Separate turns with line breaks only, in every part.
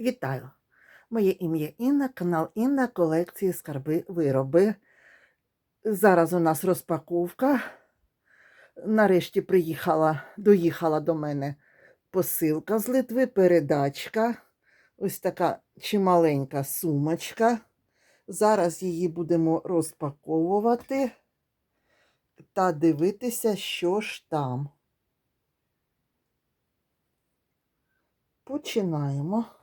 Вітаю! Моє ім'я Інна, канал Інна, колекції скарби вироби. Зараз у нас розпаковка. Нарешті приїхала, доїхала до мене посилка з Литви, передачка. Ось така чималенька сумочка. Зараз її будемо розпаковувати та дивитися, що ж там. Починаємо.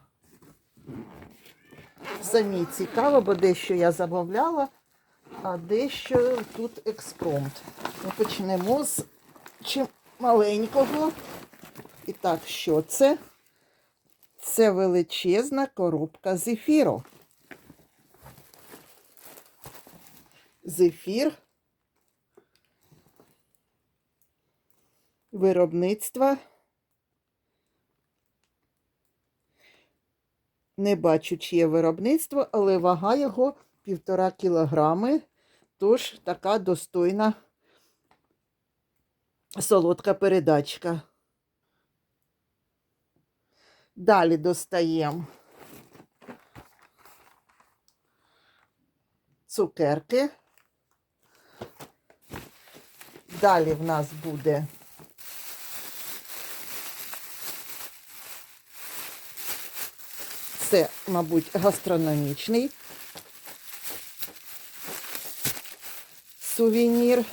Самі цікаво, бо дещо я замовляла, а дещо тут експромт. Ми почнемо з чим маленького. І так, що це? Це величезна коробка зефіру. Зефір виробництва. Не бачу, чиє виробництво, але вага його півтора кілограми, тож така достойна солодка передачка. Далі достаємо цукерки. Далі в нас буде Це, мабуть, гастрономічний сувенір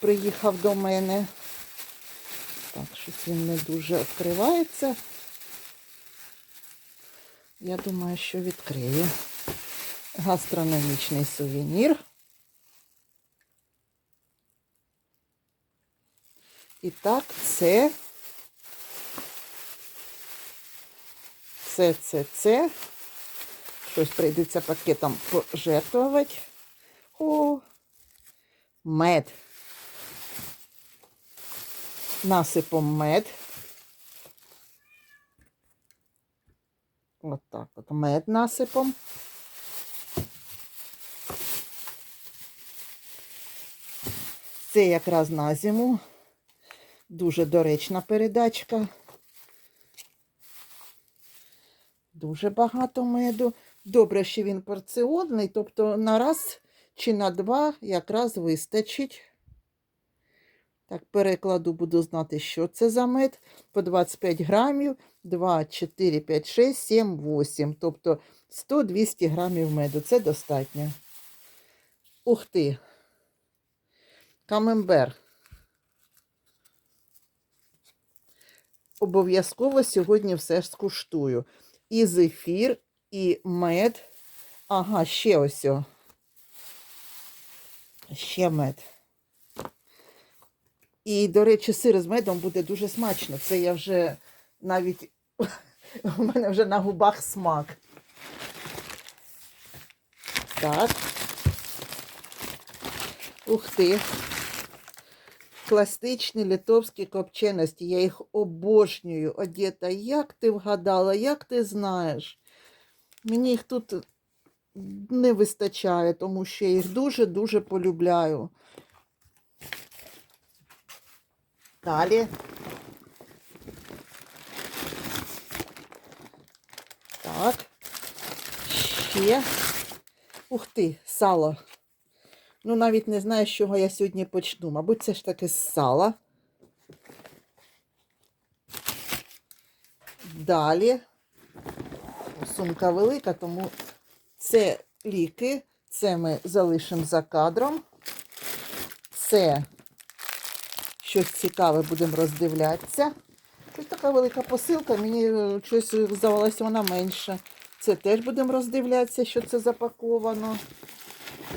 приїхав до мене. Так, щось він не дуже відкривається. Я думаю, що відкриє. Гастрономічний сувенір. І так, це це, це, це. Щось прийдеться пакетом пожертвувати. О, мед. Насипом мед. От так от мед насипом. Це якраз на зиму. Дуже доречна передачка. Дуже багато меду. Добре, що він порціонний, тобто на раз чи на два якраз вистачить. Так, перекладу, буду знати, що це за мед. По 25 грамів, 2, 4, 5, 6, 7, 8. Тобто 100-200 грамів меду. Це достатньо. Ух ти. Камембер. Обов'язково сьогодні все ж скуштую і зефір, і мед. Ага, ще ось. о. Ще мед. І, до речі, сир з медом буде дуже смачно. Це я вже навіть у мене вже на губах смак. Так. Ух ти. Класичні литовські копченості. Я їх обожнюю. Одета, як ти вгадала, як ти знаєш? Мені їх тут не вистачає, тому що я їх дуже-дуже полюбляю. Далі. Так. Ще. Ух ти, сало. Ну, навіть не знаю, з чого я сьогодні почну. Мабуть, це ж таки з сала. Далі. Сумка велика, тому це ліки. Це ми залишимо за кадром. Це щось цікаве будемо роздивлятися. Ось така велика посилка, мені е, щось здавалося, вона менша. Це теж будемо роздивлятися, що це запаковано.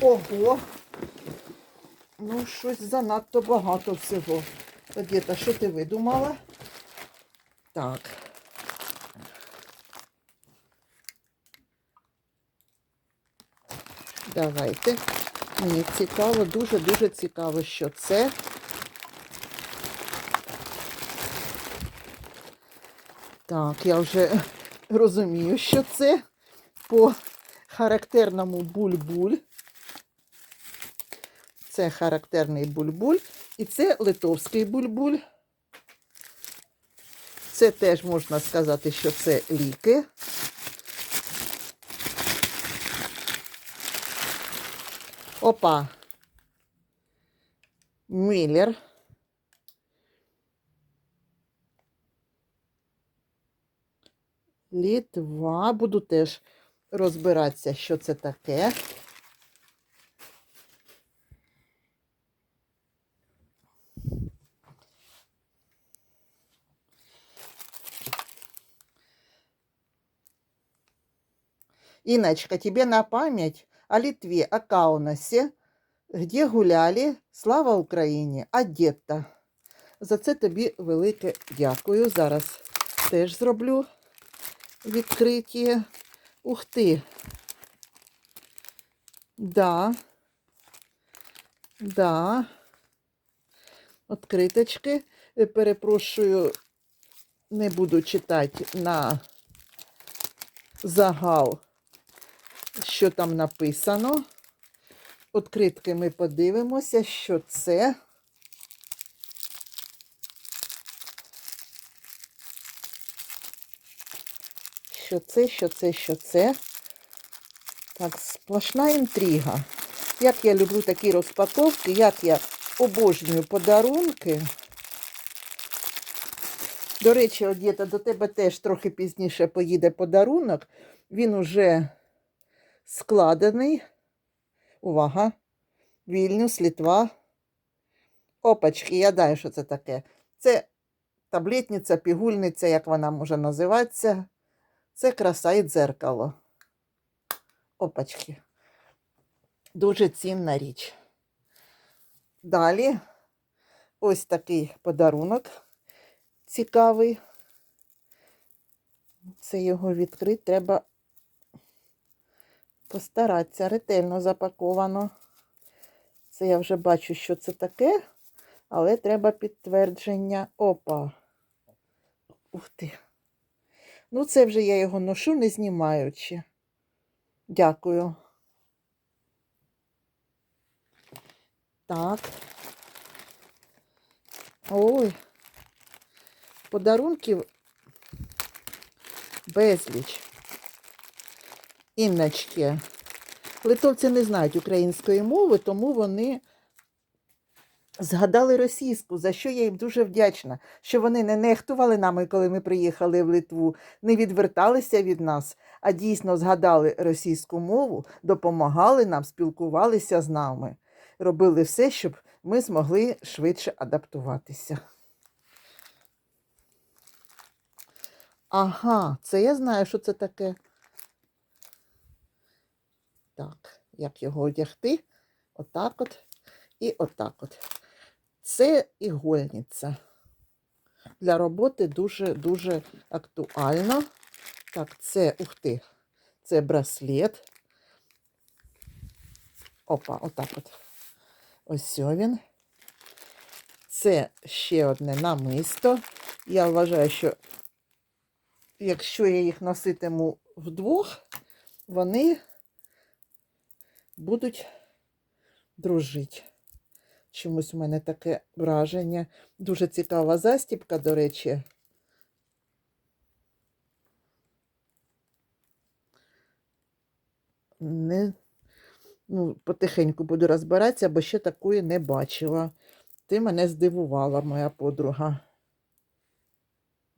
Ого! Ну, щось занадто багато всього. Одета, що ти видумала? Так. Давайте. Мені цікаво, дуже-дуже цікаво, що це. Так, я вже розумію, що це по характерному буль-буль. Це характерний бульбуль. І це литовський бульбуль. Це теж можна сказати, що це ліки. Опа. Міллер. Літва. Буду теж розбиратися, що це таке. Иночка, тебе на память о Литве, о Каунасе, где гуляли Слава Україні, Адєтта. За це тобі велике дякую. Зараз теж зроблю відкриття. Ух ти. Да. Да. Откриточки. Е, Перепрошую, не буду читати на загал, що там написано. Откритки ми подивимося, що це. Що це, що це, що це? Так, сплошна інтрига. Як я люблю такі розпаковки, як я обожнюю подарунки. До речі, Одєта, до тебе теж трохи пізніше поїде подарунок. Він уже складений. Увага! Вільнюс, Літва. Опачки, я знаю, що це таке. Це таблетниця, пігульниця, як вона може називатися. Це краса і дзеркало. Опачки. Дуже цінна річ. Далі ось такий подарунок цікавий. Це його відкрити треба постаратися. Ретельно запаковано. Це я вже бачу, що це таке, але треба підтвердження. Опа. Ух ти. Ну, це вже я його ношу, не знімаючи. Дякую. Так. Ой. Подарунків безліч. Інночки. Литовці не знають української мови, тому вони згадали російську, за що я їм дуже вдячна, що вони не нехтували нами, коли ми приїхали в Литву, не відверталися від нас, а дійсно згадали російську мову, допомагали нам, спілкувалися з нами, робили все, щоб ми змогли швидше адаптуватися. Ага, це я знаю, що це таке. Так, як його одягти? Отак от і отак от. Це ігольниця. Для роботи дуже-дуже актуально. Так, це, ух ти, це браслет. Опа, отак от. Ось він. Це ще одне намисто. Я вважаю, що якщо я їх носитиму вдвох, вони будуть дружити. Чомусь у мене таке враження. Дуже цікава застіпка, до речі. Не, ну, потихеньку буду розбиратися, бо ще такої не бачила. Ти мене здивувала, моя подруга.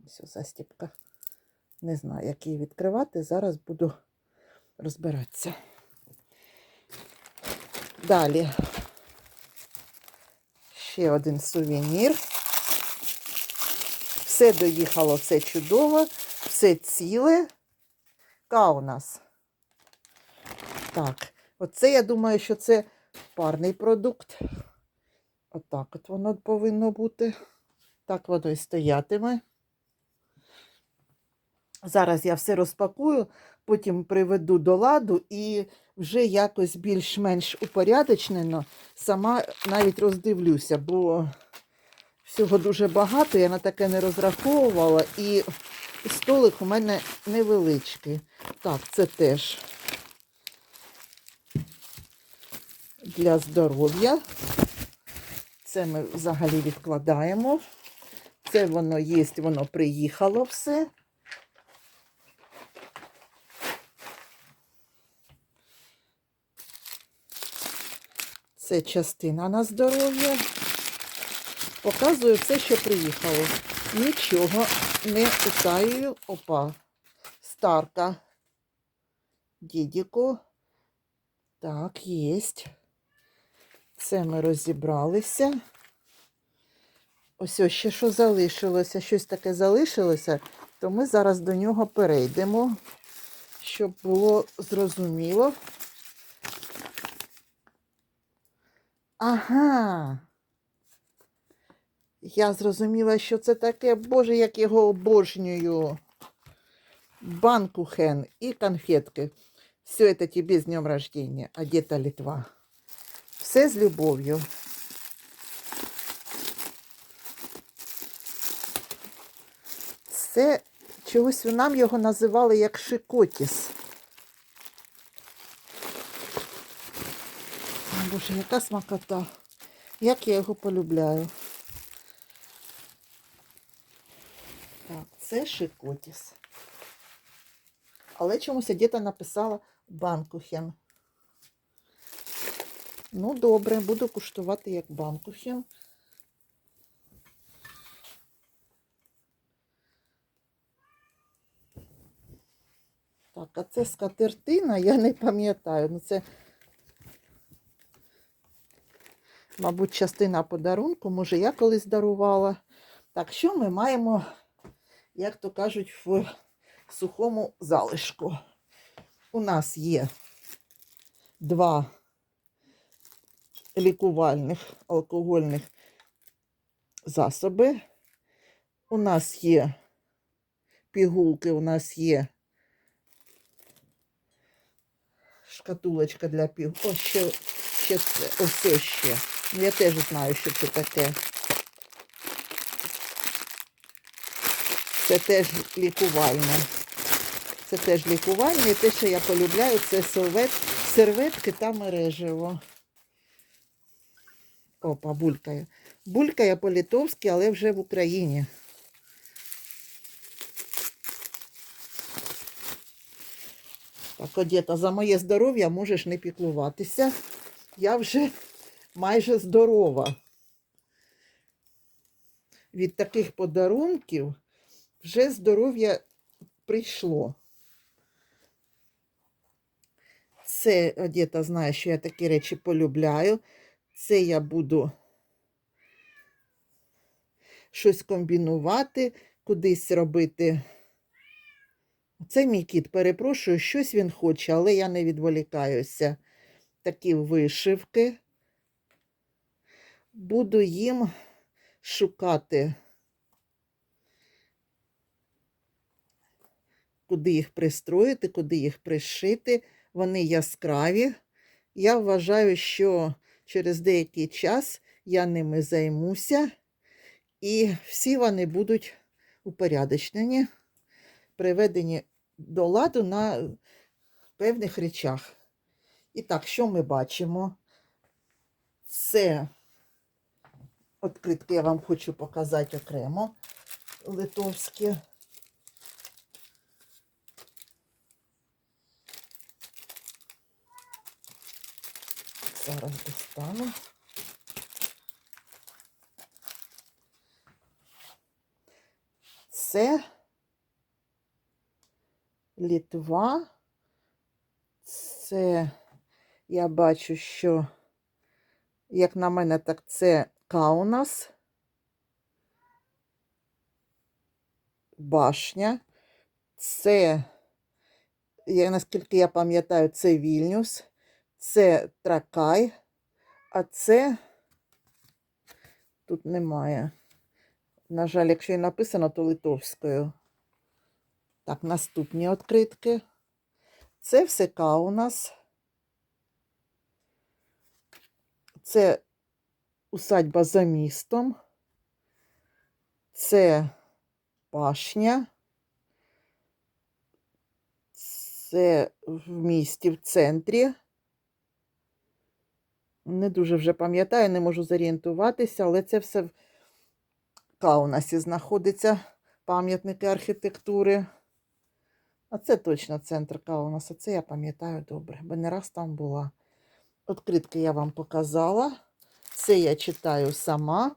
Ось застіпка. Не знаю, як її відкривати. Зараз буду розбиратися. Далі ще один сувенір. Все доїхало, все чудово, все ціле. Каунас. Так, оце я думаю, що це парний продукт. Отак от воно повинно бути. Так воно і стоятиме. Зараз я все розпакую, потім приведу до ладу і вже якось більш-менш упорядочнено сама навіть роздивлюся, бо всього дуже багато, я на таке не розраховувала, і столик у мене невеличкий. Так, це теж для здоров'я. Це ми взагалі відкладаємо. Це воно є, воно приїхало все. Це частина на здоров'я. Показую все, що приїхало. Нічого не утаюю. Опа. Старка. Дідіку. Так, єсть. Це ми розібралися. Ось ось ще що залишилося. Щось таке залишилося, то ми зараз до нього перейдемо, щоб було зрозуміло. Ага. Я зрозуміла, що це таке. Боже, як його обожнюю. Банкухен і конфетки. Все это тебе с днем рождения, одета Литва. Все з любов'ю. Це чогось нам його називали як шикотіс. О, Боже, яка смакота. Як я його полюбляю. Так, це шикотіс. Але чомусь діта написала банкухен. Ну, добре, буду куштувати як банкухен. Так, а це скатертина, я не пам'ятаю. Ну, це, мабуть, частина подарунку. Може, я колись дарувала. Так, що ми маємо, як то кажуть, в сухому залишку? У нас є два лікувальних алкогольних засоби. У нас є пігулки, у нас є шкатулочка для пігул. О, ще, ще це, ось ще. Я теж знаю, що це таке. Це теж лікувальне. Це теж лікувальне. І те, що я полюбляю, це сервет, серветки та мережево. Опа, булькає. Булькає по-литовськи, але вже в Україні. Так, одета, за моє здоров'я можеш не піклуватися. Я вже майже здорова. Від таких подарунків вже здоров'я прийшло. Це одета знає, що я такі речі полюбляю. Це я буду щось комбінувати, кудись робити. Це мій кіт, перепрошую, щось він хоче, але я не відволікаюся. Такі вишивки. Буду їм шукати, куди їх пристроїти, куди їх пришити. Вони яскраві. Я вважаю, що через деякий час я ними займуся, і всі вони будуть упорядочені, приведені до ладу на певних речах. І так, що ми бачимо? Це відкритки я вам хочу показати окремо литовські. Зараз достану. Це Літва. Це я бачу, що, як на мене, так це Каунас. Башня. Це, я, наскільки я пам'ятаю, це Вільнюс. Це Тракай, а це тут немає. На жаль, якщо і написано, то литовською. Так, наступні відкритки. Це все Каунас. Це усадьба за містом. Це пашня. Це в місті в центрі. Не дуже вже пам'ятаю, не можу зорієнтуватися, але це все в Каунасі знаходиться пам'ятники архітектури. А це точно центр Каунаса. Це я пам'ятаю добре, бо не раз там була. Откритки я вам показала. Це я читаю сама.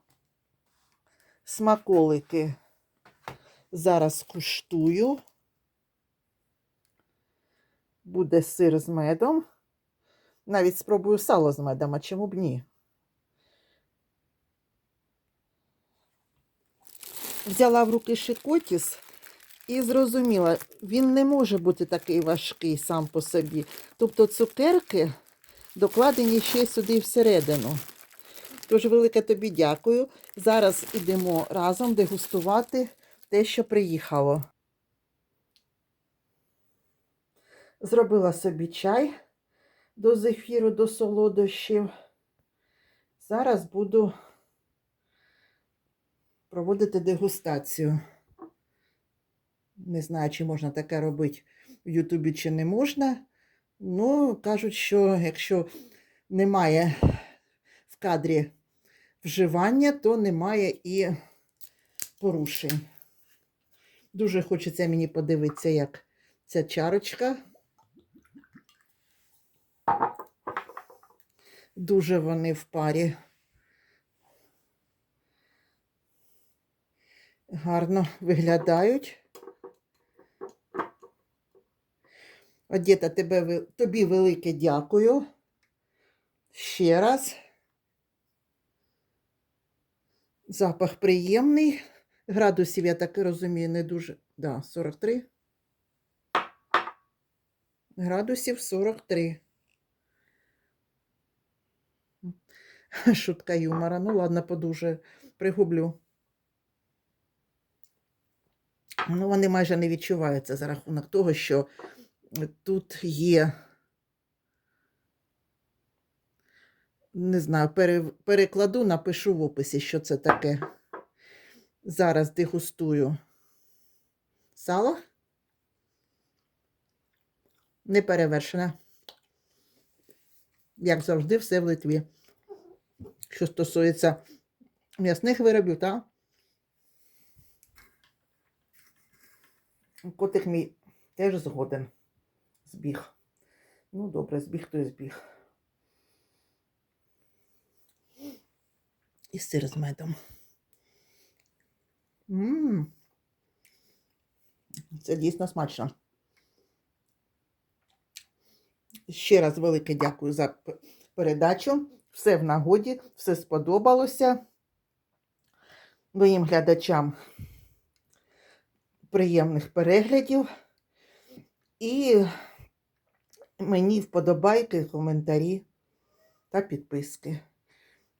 Смаколики зараз куштую. Буде сир з медом. Навіть спробую сало з медом, а чому б ні? Взяла в руки шикотіс і зрозуміла, він не може бути такий важкий сам по собі. Тобто цукерки докладені ще сюди всередину. Тож, велике тобі дякую. Зараз ідемо разом дегустувати те, що приїхало. Зробила собі чай до зефіру, до солодощів. Зараз буду проводити дегустацію. Не знаю, чи можна таке робити в Ютубі, чи не можна. Ну, кажуть, що якщо немає кадрі вживання, то немає і порушень. Дуже хочеться мені подивитися, як ця чарочка. Дуже вони в парі. Гарно виглядають. Тебе, тобі велике дякую. Ще раз. Запах приємний. Градусів, я так розумію, не дуже. Да, 43. Градусів 43. Шутка юмора. Ну, ладно, подуже пригублю. Ну, вони майже не відчуваються за рахунок того, що тут є, не знаю, пере- перекладу, напишу в описі, що це таке. Зараз дегустую сало. Не перевершене. Як завжди, все в Литві. Що стосується м'ясних виробів, так? Котик мій теж згоден. Збіг. Ну, добре, збіг, то і збіг. І сир з медом. Ммм. Це дійсно смачно. Ще раз велике дякую за передачу. Все в нагоді, все сподобалося. Моїм глядачам приємних переглядів. І мені вподобайки, коментарі та підписки.